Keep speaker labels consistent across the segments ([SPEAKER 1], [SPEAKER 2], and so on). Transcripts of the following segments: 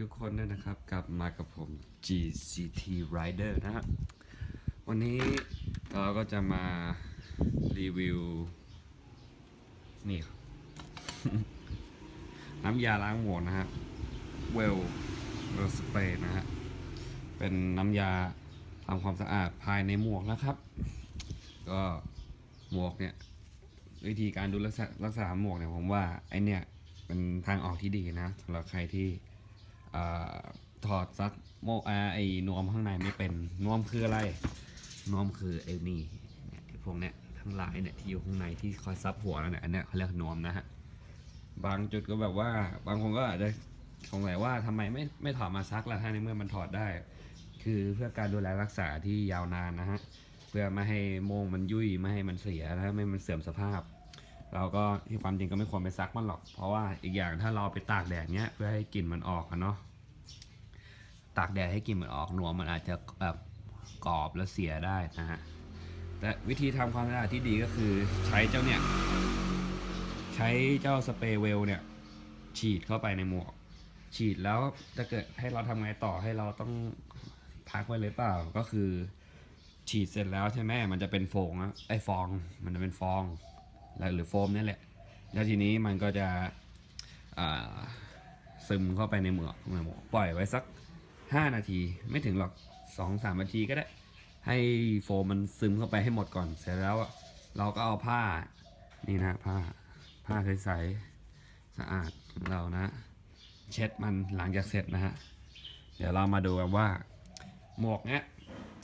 [SPEAKER 1] ีทุกคนด้วยนะครับ กลับมากับผม GCT Rider นะฮะวันนี้เราก็จะมารีวิว นี่ครับ น้ำยาล้างหมวกนะฮะเวลเวลสเปรย์นะฮะ เป็นน้ำยาทำความสะอาดภายในหมวกนะครับ ก็หมวกเนี่ย วิธีการดูรักษารักษาหมวกเนี่ยผมว่าไอเนี่ยเป็นทางออกที่ดีนะสำหรับใครที่ ถอดซักโมอาไอนวมข้างในไม่เป็นนวมคืออะไรนวมคือไอ้นี่พวกเนี้ยทั้งหลายเนี่ยที่อยู่ข้างในที่คอยซับหัวนั่นแหละอันเนี้ยเขาเรียกนวมนะฮะบางจุดก็แบบว่าบางคนก็อาจจะสงสัยว่าทำไมไม่ไม่ถอดมาซักล่ะถ้าในเมื่อมันถอดได้ คือเพื่อการดูแลรักษาที่ยาวนานนะฮะเพื่อไม่ให้โมงมันยุ่ยไม่ให้มันเสียนะไม่ให้มันเสื่อมสภาพ เราก็ที่ความจริงก็ไม่ควรไปซักมันหรอก เพราะว่าอีกอย่างถ้าเราไปตากแดดเนี้ยเพื่อให้กลิ่นมันออกอะเนาะตากแดดให้กลิ่นมันออกหนวมมันอาจจะแบบกรอบแล้วเสียได้นะฮะแต่วิธีทำความสะอาดที่ดีก็คือใช้เจ้าเนี่ยใช้เจ้าสเปรย์เวลเนี่ยฉีดเข้าไปในหมวก ฉีดแล้วถ้าเกิดให้เราทำไงต่อให้เราต้องพักไว้เลยเปล่าก็คือฉีดเสร็จแล้วใช่ไหมมันจะเป็นโฟงนะไอฟอง มันจะเป็นฟอง หรือโฟมนี่แหละ แล้วทีนี้มันก็จะซึมเข้าไปในหมวกในหมวกปล่อยไว้สัก 5 นาทีไม่ถึงหรอก2อสามนาทีก็ได้ ให้โฟมมันซึมเข้าไปให้หมดก่อนเสร็จแล้วเราก็เอาผ้านี่นะผ้าผ้าใสๆสะอาดของเรานะ เช็ดมันหลังจากเสร็จนะฮะเดี๋ยวเรามาดูกันว่าหมวกเนี้ย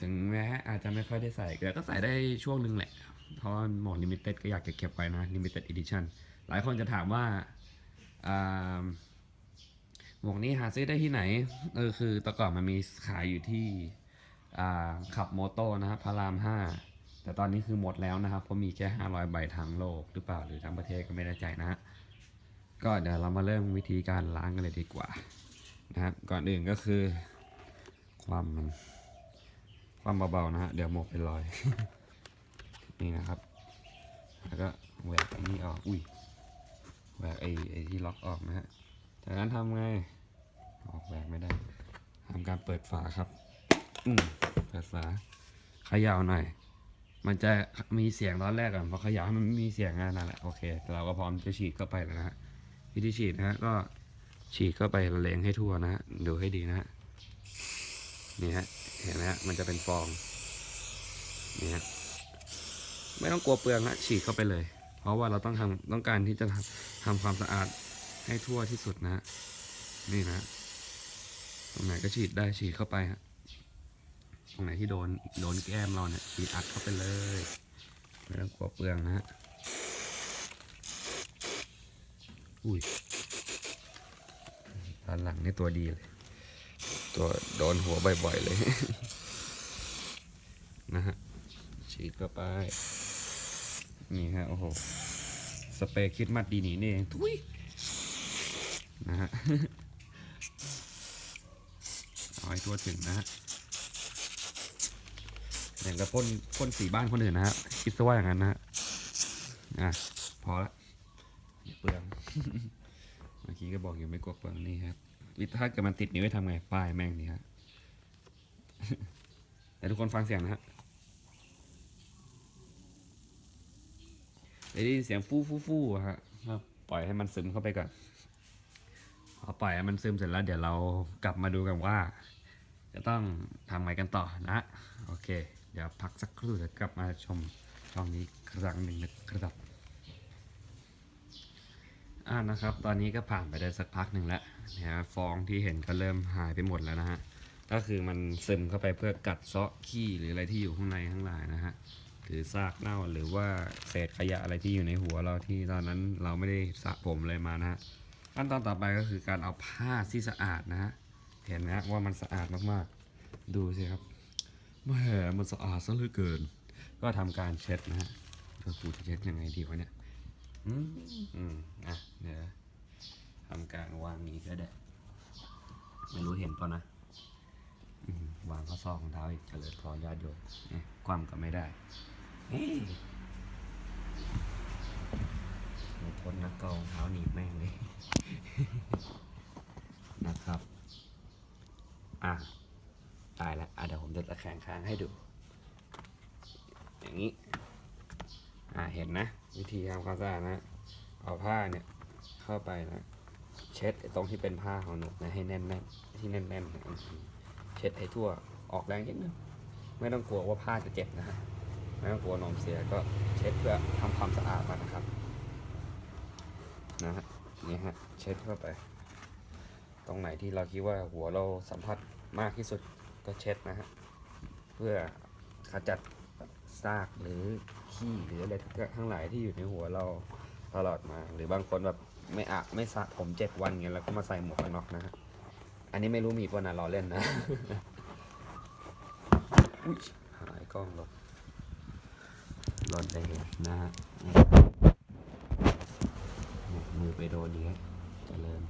[SPEAKER 1] ถึงแม้อาจจะไม่ค่อยได้ใส่แต่ก็ใส่ได้ช่วงหนึ่งแหละ เพราะว่าหมวกลิมิเต็ดก็อยากจะเก็บไว้นะลิมิเต็ดอีดิชั่นหลายคนจะถามว่าหมวกนี้หาซื้อได้ที่ไหนเออคือต่ก่อนมันมีขายอยู่ที่ขับโมโต้นะครับพารามห้าแต่ตอนนี้คือหมดแล้วนะครับเพราะมีแค่ 500 ใบทั้งโลกหรือเปล่าหรือทั้งประเทศก็ไม่แน่ใจนะฮะก็เดี๋ยวเรามาเริ่มวิธีการล้างกันเลยดีกว่านะครับก่อนอื่นก็คือความมันความเบาๆนะฮะเดี๋ยวหมวกเป็นรอย นี่นะครับ แล้วก็แหวกอันนี้ออก อุ้ยแหวกไอ้ไอ้ที่ล็อกออกนะฮะ จากนั้นทำไง ออกแหวกไม่ได้ทำการเปิดฝาครับ อืมเปิดฝาเขย่าหน่อย มันจะมีเสียงตอนแรกก่อนพอเขย่าให้มันมีเสียงนั่นแหละ โอเค เราก็พร้อมจะฉีดเข้าไปแล้วนะฮะ วิธีฉีดนะฮะก็ฉีดเข้าไปละเลงให้ทั่วนะฮะ ดูให้ดีนะฮะ นี่ฮะ เห็นไหมฮะ มันจะเป็นฟอง นี่ฮะ ไม่ต้องกลัวเปลืองนะฉีดเข้าไปเลย เพราะว่าเราต้องทำต้องการที่จะทำทำความสะอาดให้ทั่วที่สุดนะ นี่นะ ตรงไหนก็ฉีดได้ฉีดเข้าไปฮะตรงไหนที่โดนโดนแก้มเราเนี่ยฉีดอัดเข้าไปเลย ไม่ต้องกลัวเปลืองนะฮะอุ้ยด้านหลังนี่ตัวดีเลย ตัวโดนหัวบ่อยๆเลยนะฮะฉีดเข้าไป นี่ฮะโอ้โหสเปรย์คิดมัดดีนี่นี่เองทุยนะฮะเอาให้ทั่วถึงนะฮะอย่างกับพ่นพ่นสีบ้านคนอื่นนะฮะคิดซะว่าอย่างนั้นนะฮะอะพอละเปลืองเมื่อกี้ก็บอกอยู่ไม่กลัวเปลืองนี่ครับวิถ้าเกิดมันติดนิ้วให้ทำไงป้ายแม่งนี่ฮะแต่ทุกคนฟังเสียงนะฮะ ได้ยินเสียงฟู่ฟู่ฟู่อะฮะก็ปล่อยให้มันซึมเข้าไปก่อนพอปล่อยให้มันซึมเสร็จแล้วเดี๋ยวเรากลับมาดูกันว่า จะต้องทำไงกันต่อนะโอเค เดี๋ยวพักสักครู่เดี๋ยวกลับมาชมช่องนี้อีกครั้งหนึ่งนะครับอ่านะครับ ตอนนี้ก็ผ่านไปได้สักพักหนึ่งแล้วนะฮะฟองที่เห็นก็เริ่มหายไปหมดแล้วนะฮะก็คือมันซึมเข้าไปเพื่อกัดเซาะขี้หรืออะไรที่อยู่ข้างในข้างหลายนะฮะ หรือซากเน่าหรือว่าเศษขยะอะไรที่อยู่ในหัวเราที่ตอนนั้นเราไม่ได้สระผมเลยมานะฮะขั้นตอนต่อไปก็คือการเอาผ้าที่สะอาดนะฮะเห็นนะว่ามันสะอาดมากๆ ดูสิครับแหมมันสะอาดซะเหลือเกิน ก็ทำการเช็ดนะฮะเพื่อปูจะเช็ดยังไงดีวะเนี่ยอืมอืมอะเดี๋ยวทำการวางนี้ก็ได้ไม่รู้เห็นป่ะนะวางข้อศอกของเท้าอีกเฉลิมพรญาติโย่ความก็ไม่ได้ คนนักเก่าเท้าหนีบแม่งเลย นะครับ อะ ตายแล้วอะเดี๋ยวผมจะตะแคงค้างให้ดู อย่างนี้ อะเห็นนะ วิธีทำความสะอาดนะ เอาผ้าเนี่ย เข้าไปนะ เช็ดตรงที่เป็นผ้าของหนูนะให้แน่นแน่ที่แน่นแน่ะเช็ดให้ทั่วออกแรงนิดนึงไม่ต้องกลัวว่าผ้าจะเจ็บนะฮะ ไม่ต้องกลัวนมเสียก็เช็ดเพื่อทำความสะอาดมันนะครับนะฮะนี่ฮะเช็ดเข้าไป ตรงไหนที่เราคิดว่าหัวเราสัมผัสมากที่สุดก็เช็ดนะฮะเพื่อขจัดซากหรือขี้หรืออะไรทั้งหลายที่อยู่ในหัวเราตลอดมา หรือบางคนแบบไม่อาบไม่สระผมเจ็ดวันเงี้ยแล้วก็มาใส่หมวกกันน็อกนะฮะอันนี้ไม่รู้มีป่ะนะรอเล่นนะอุ๊ยหายกล้องลง รอนได้เห็นนะฮะมือไปโดนนี้ยเจริญ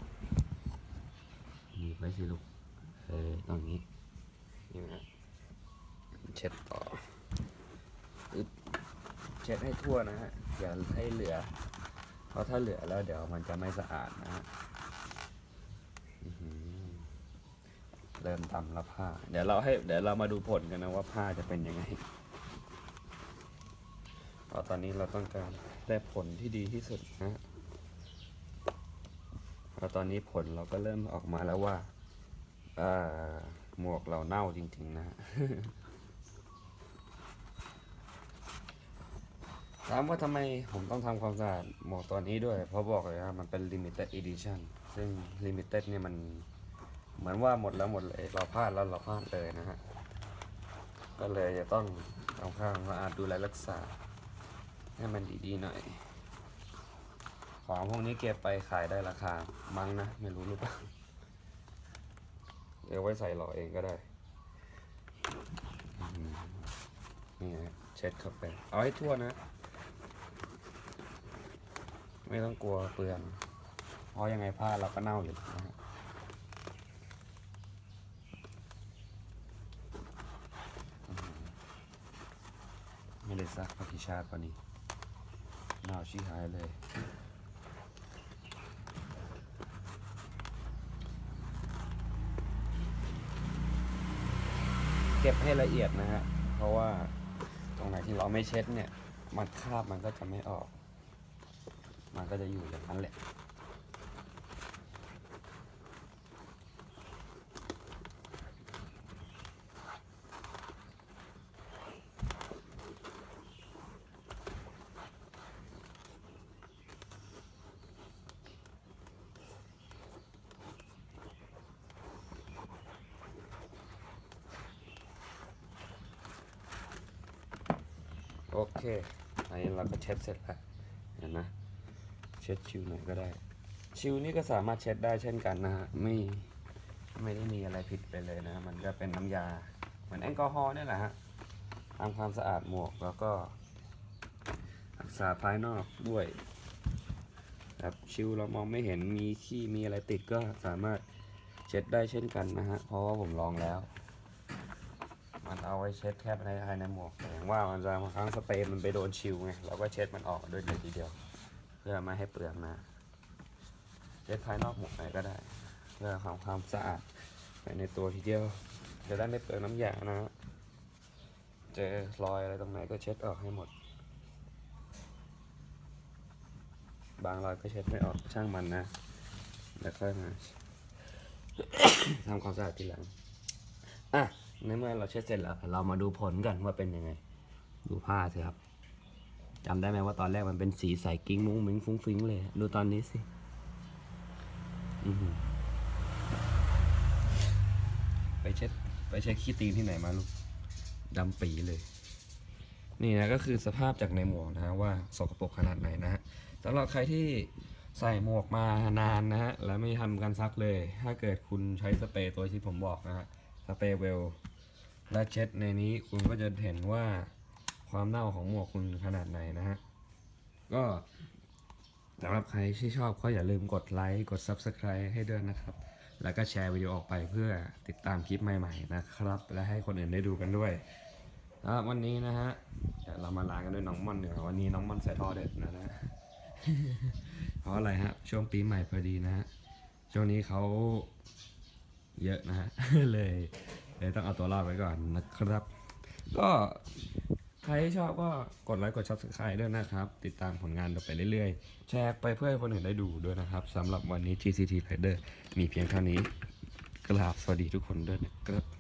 [SPEAKER 1] หนีไว้สิลูก เออตรงนี้นี่นะเช็ดต่อเช็ดให้ทั่วนะฮะ อย่าให้เหลือ เพราะถ้าเหลือแล้วเดี๋ยวมันจะไม่สะอาดนะฮะเริ่มตำแล้วผ้า เดี๋ยวเราให้ เดี๋ยวเรามาดูผลกันนะว่าผ้าจะเป็นยังไง ราะตอนนี้เราต้องการได้ผลที่ดีที่สุดนะฮะแล้วตอนนี้ผลเราก็เริ่มออกมาแล้วว่าหมวกเราเน่าจริง ๆ นะฮะถามว่าทำไมผมต้องทำความสะอาดหมวกตัวนี้ด้วย เพราะบอกเลยว่ามันเป็น limited edition ซึ่ง limited เนี่ยมันเหมือนว่าหมดแล้วหมดเลยเราพลาดแล้วเราพลาดเลยนะฮะ ก็เลยจะต้องทำความสะอาดดูแลรักษา ให้มันดีๆหน่อย ของพวกนี้เก็บไปขายได้ราคา มั้งนะ ไม่รู้หรือเปล่าเดี๋ยวไว้ใส่หล่อเองก็ได้ นี่นะเช็ดเข้าไป เอาให้ทั่วนะ ไม่ต้องกลัวเปลืองเพราะยังไงผ้าเราก็เน่าอยู่นะฮะไม่ได้ซักพักพิชาติปนี้ เน่าชี้หายเลย เก็บให้ละเอียดนะฮะ เพราะว่าตรงไหนที่เราไม่เช็ดเนี่ย มันคราบมันก็จะไม่ออก มันก็จะอยู่อย่างนั้นแหละ โอเคอันนี้เราก็เช็ดเสร็จแล้วเห็นไหมเช็ดชิวหน่อยก็ได้ ชิวนี่ก็สามารถเช็ดได้เช่นกันนะฮะไม่ไม่ได้มีอะไรผิดไปเลยนะ มันก็เป็นน้ำยา เหมือนแอลกอฮอล์นี่แหละฮะทำความสะอาดหมวกแล้วก็รักษาภายนอกด้วยแบบชิวเรามองไม่เห็นมีขี้มีอะไรติดก็สามารถเช็ดได้เช่นกันนะฮะเพราะว่าผมลองแล้ว มันเอาไว้เช็ดแค่ในภายในหมวกอย่างว่ามันจะบางครั้งสเปรย์มันไปโดนชิวไงเราก็เช็ดมันออกด้วยเลยทีเดียว เพื่อไม่ให้เปลืองนะเช็ดภายนอกหมวกไหนก็ได้ เพื่อความความสะอาดไปในตัวทีเดียวจะได้ไม่เปลืองน้ำยานะฮะเจอรอยอะไรตรงไหนก็เช็ดออกให้หมด บางรอยก็เช็ดไม่ออกช่างมันนะแล้วค่อยมาทำความสะอาดทีหลังอะ ในเมื่อเราเช็ดเสร็จแล้ว เรามาดูผลกันว่าเป็นยังไง ดูผ้าสิครับจำได้ไหมว่าตอนแรกมันเป็นสีใสกิ้งมุ้งมิ้งฟุ้งฟิ้งเลย ดูตอนนี้สิไปเช็ดไปเช็ดขี้ตีนที่ไหนมาลูกดำปีเลย นี่นะก็คือสภาพจากในหมวกนะฮะว่าสกปรกขนาดไหนนะฮะสำหรับใครที่ใส่หมวกมานานนะฮะแล้วไม่ทำการซักเลย ถ้าเกิดคุณใช้สเปรย์ตัวที่ผมบอกนะฮะสเปรย์เวล และเช็ดในนี้คุณก็จะเห็นว่าความเน่าของหมวกคุณขนาดไหนนะฮะ ก็สำหรับใครที่ชอบก็อย่าลืมกดไลค์ กด Subscribe ให้ด้วยนะครับ แล้วก็แชร์วิดีโอออกไปเพื่อติดตามคลิปใหม่ๆนะครับ และให้คนอื่นได้ดูกันด้วยวันนี้นะฮะเดี๋ยวเรามาล้างกันด้วยน้องม่อนเดี๋ยววันนี้น้องม่อนใส่ท่อเด็ดนะนะเพราะอะไรฮะ ช่วงปีใหม่พอดีนะฮะ ช่วงนี้เขาเยอะนะฮะ เลย เลยต้องเอาตัวรอดไว้ก่อนนะครับ ก็ใครที่ชอบก็กดไลค์กดชับสไครต์ด้วยนะครับ ติดตามผลงานต่อไปเรื่อยๆ แชร์ไปเพื่อให้คนอื่นได้ดูด้วยนะครับสำหรับวันนี้ GCT Rider มีเพียงเท่านี้กราบสวัสดีทุกคนด้วยนะครับ